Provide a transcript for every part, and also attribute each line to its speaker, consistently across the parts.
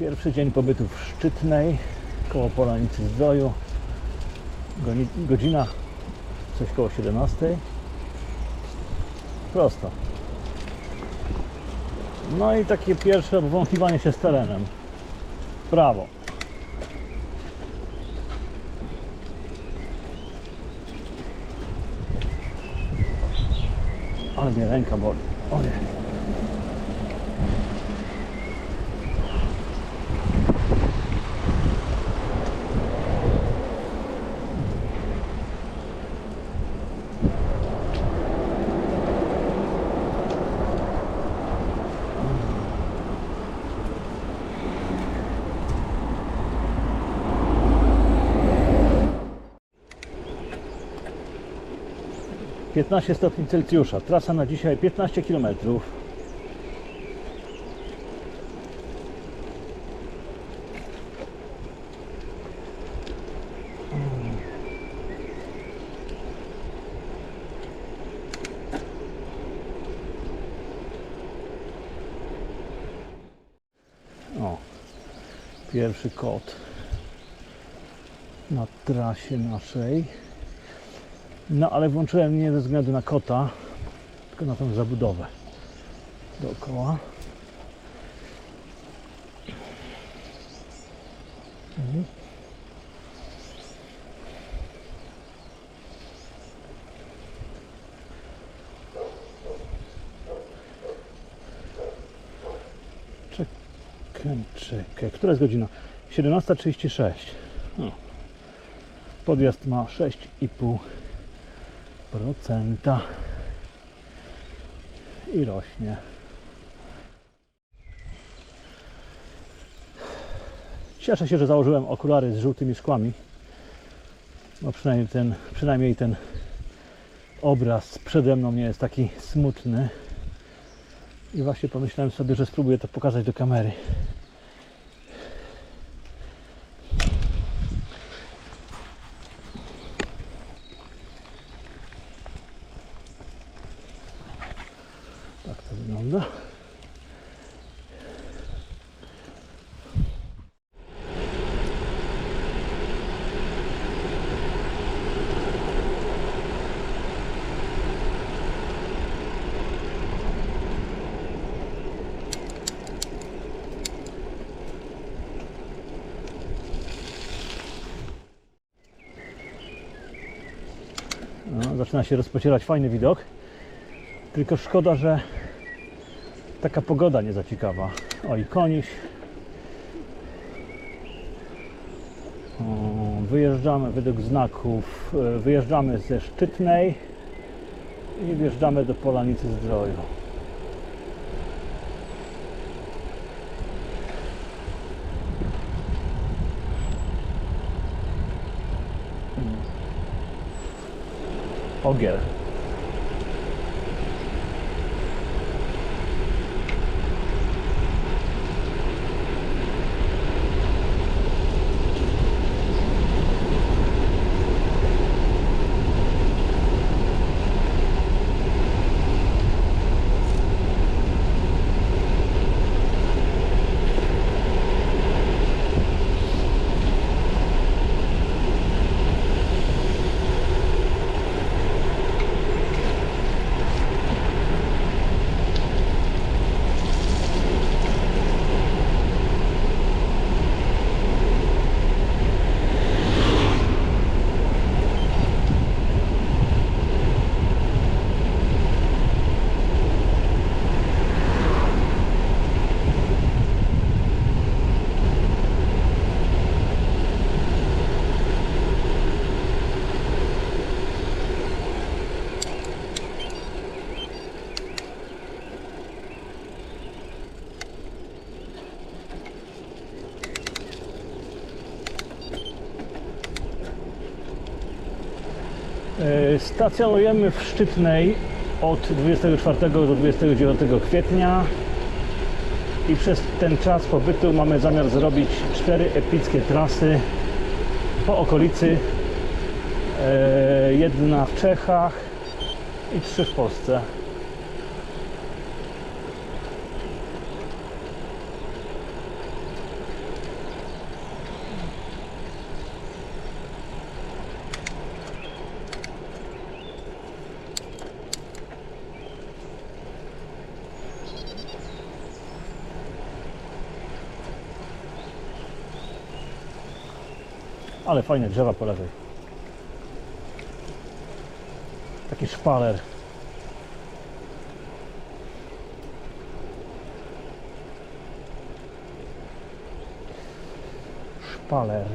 Speaker 1: Pierwszy dzień pobytu w Szczytnej, koło Polanicy Zdroju. Godzina coś koło 17. Prosto. No i takie pierwsze obwąchiwanie się z terenem. Prawo. Ale mnie ręka boli. O nie. Piętnaście stopni Celsjusza. Trasa na dzisiaj 15 km. O, pierwszy kot na trasie naszej. No ale włączyłem nie ze względu na kota, tylko na tą zabudowę dookoła. Mhm. Czekaj, czekaj. Która jest godzina? 17.36. No. Podjazd ma 6,5 procenta i rośnie. Cieszę się, że założyłem okulary z żółtymi szkłami. No przynajmniej ten, przynajmniej ten obraz przede mną nie jest taki smutny. I właśnie pomyślałem sobie, że spróbuję to pokazać do kamery. Tak to wygląda. No, zaczyna się rozpocierać fajny widok. Tylko szkoda, że taka pogoda nie za ciekawa. O i koniś. Wyjeżdżamy według znaków. e, Wyjeżdżamy ze Szczytnej i wjeżdżamy do Polanicy Zdroju. I'll get it. Stacjonujemy w Szczytnej od 24 do 29 kwietnia i przez ten czas pobytu mamy zamiar zrobić cztery epickie trasy po okolicy. E, Jedna w Czechach i trzy w Polsce. Ale fajne drzewa po lewej. Taki szpaler. Szpaler.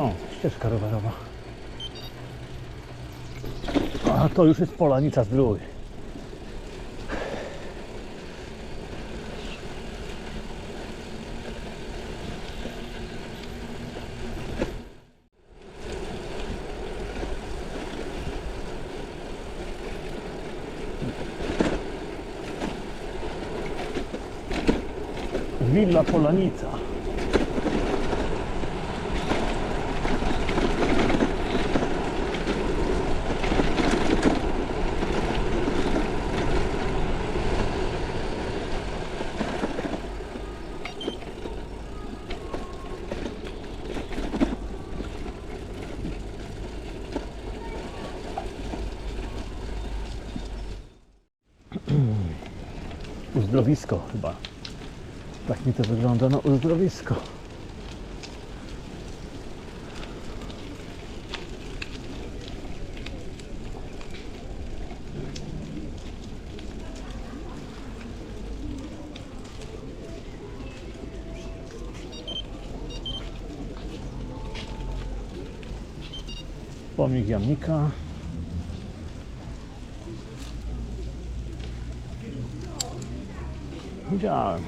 Speaker 1: O, ścieżka rowerowa. A to już jest Polanica Zdrój. Willa Polanica. Uzdrowisko chyba. Tak mi to wygląda, no uzdrowisko. Pomnik jamnika. job.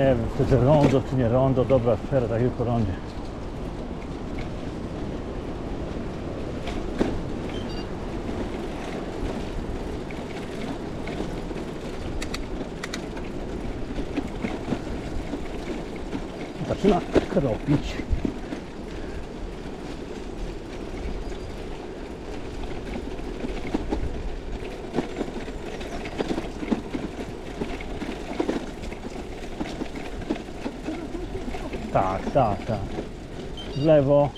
Speaker 1: Nie wiem, czy to rondo, czy nie rondo. Dobra, teraz tak po rondzie. Zaczyna kropić. Tak, tak, tak. W lewo.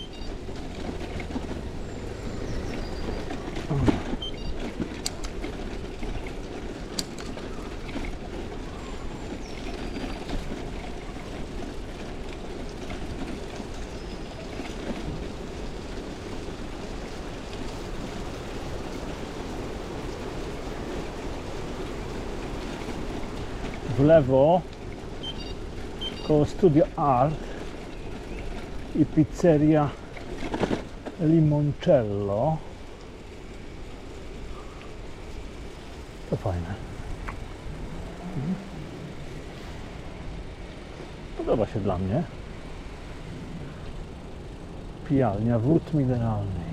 Speaker 1: W koło Studio Art i pizzeria Limoncello. To fajne. Podoba się dla mnie. Pijalnia wód mineralnych.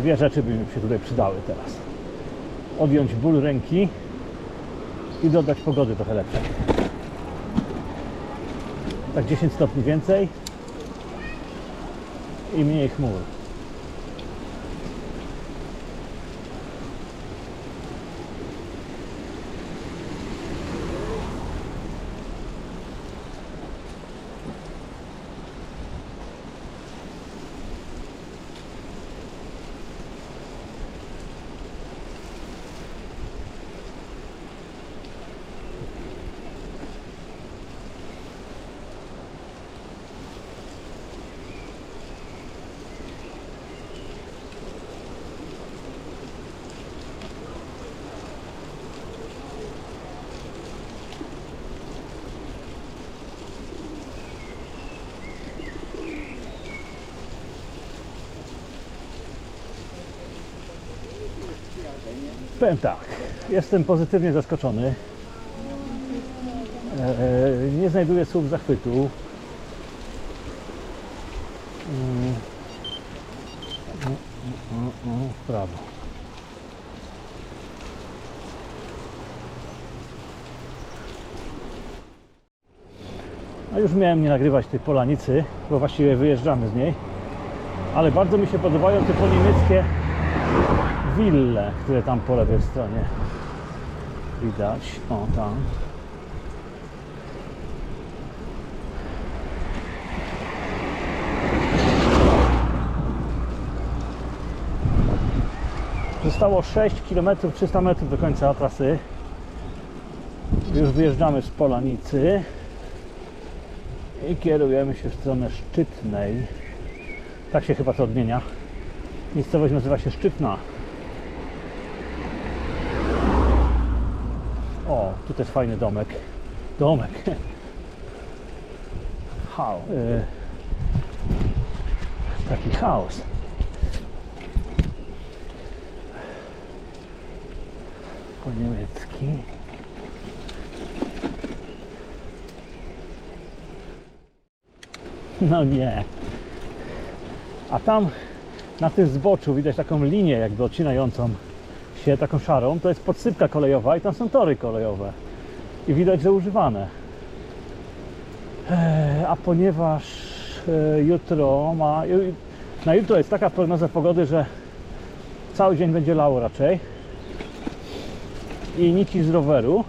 Speaker 1: Dwie rzeczy by mi się tutaj przydały teraz. Odjąć ból ręki i dodać pogody trochę lepszej. Tak 10 stopni więcej i mniej chmur. Powiem tak, jestem pozytywnie zaskoczony. E, e, Nie znajduję słów zachwytu. Prawo. A już miałem nie nagrywać tej polanicy, bo właściwie wyjeżdżamy z niej. Ale bardzo mi się podobają te poniemieckie wille, które tam po lewej stronie widać. O, tam. Zostało 6 km 300 metrów do końca trasy. Już wyjeżdżamy z Polanicy i kierujemy się w stronę Szczytnej. Tak się chyba to odmienia. Miejscowość nazywa się Szczytna. Tutaj jest fajny domek. Domek. Hał. y, taki chaos. Po niemiecki. No nie. A tam na tym zboczu widać taką linię jakby odcinającą się, taką szarą. To jest podsypka kolejowa i tam są tory kolejowe. I widać, że używane. Eee, A ponieważ e, jutro ma... Na jutro jest taka prognoza pogody, że cały dzień będzie lało raczej i nici z roweru,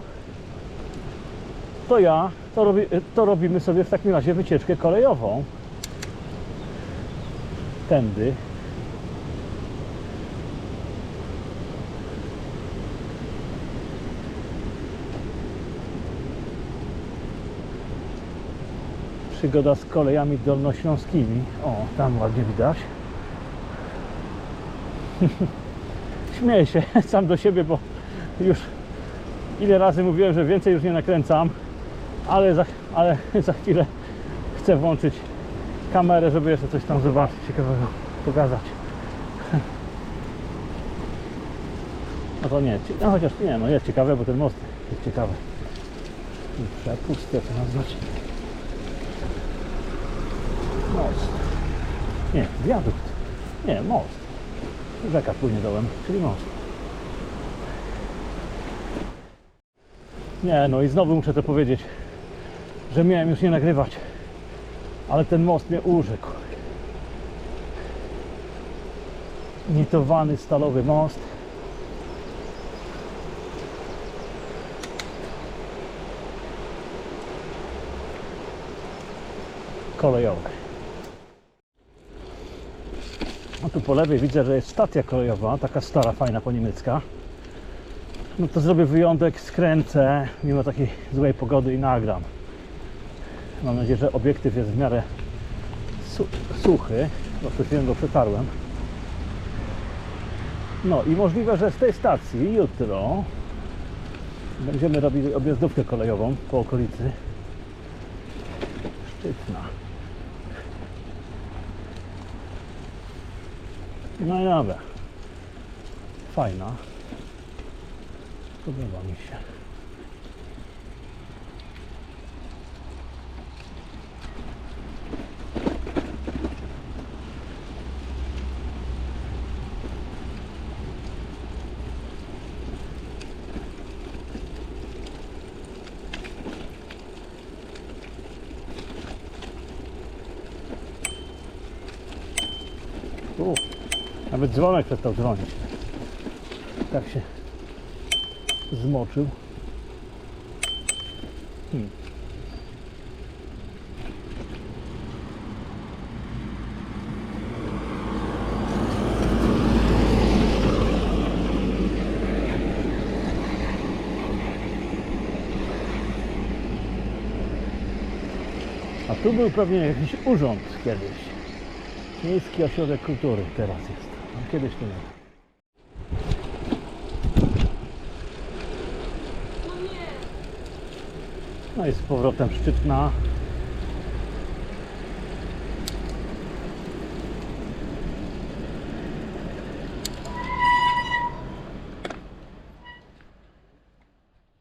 Speaker 1: to ja, to, robi, to robimy sobie w takim razie wycieczkę kolejową. Tędy. Przygoda z kolejami dolnośląskimi. O, tam ładnie widać. Śmieję się sam do siebie, bo już ile razy mówiłem, że więcej już nie nakręcam, ale za, ale za chwilę chcę włączyć kamerę, żeby jeszcze coś tam zobaczyć, ciekawego pokazać. No to nie, no chociaż nie, no jest ciekawe, bo ten most jest ciekawy. I Przepust, jak to nazwać? Most. Nie, wiadukt. Nie, most. Rzeka płynie dołem, czyli most. Nie, no i znowu muszę to powiedzieć, że miałem już nie nagrywać, ale ten most mnie urzekł. Nitowany stalowy most. Kolejowy. A tu po lewej widzę, że jest stacja kolejowa, taka stara, fajna po niemiecka. No to zrobię wyjątek, skręcę mimo takiej złej pogody i nagram. Mam nadzieję, że obiektyw jest w miarę su- suchy, bo przed chwilą go przetarłem. No i możliwe, że z tej stacji jutro będziemy robili objazdówkę kolejową po okolicy. Szczytna. No i dobra. Fajna. Podoba mi się. Nawet dzwonek przestał dzwonić. Tak się zmoczył. Hmm. A tu był pewnie jakiś urząd kiedyś. Miejski Ośrodek Kultury teraz jest. Kiedyś to nie. No i z powrotem Szczytna.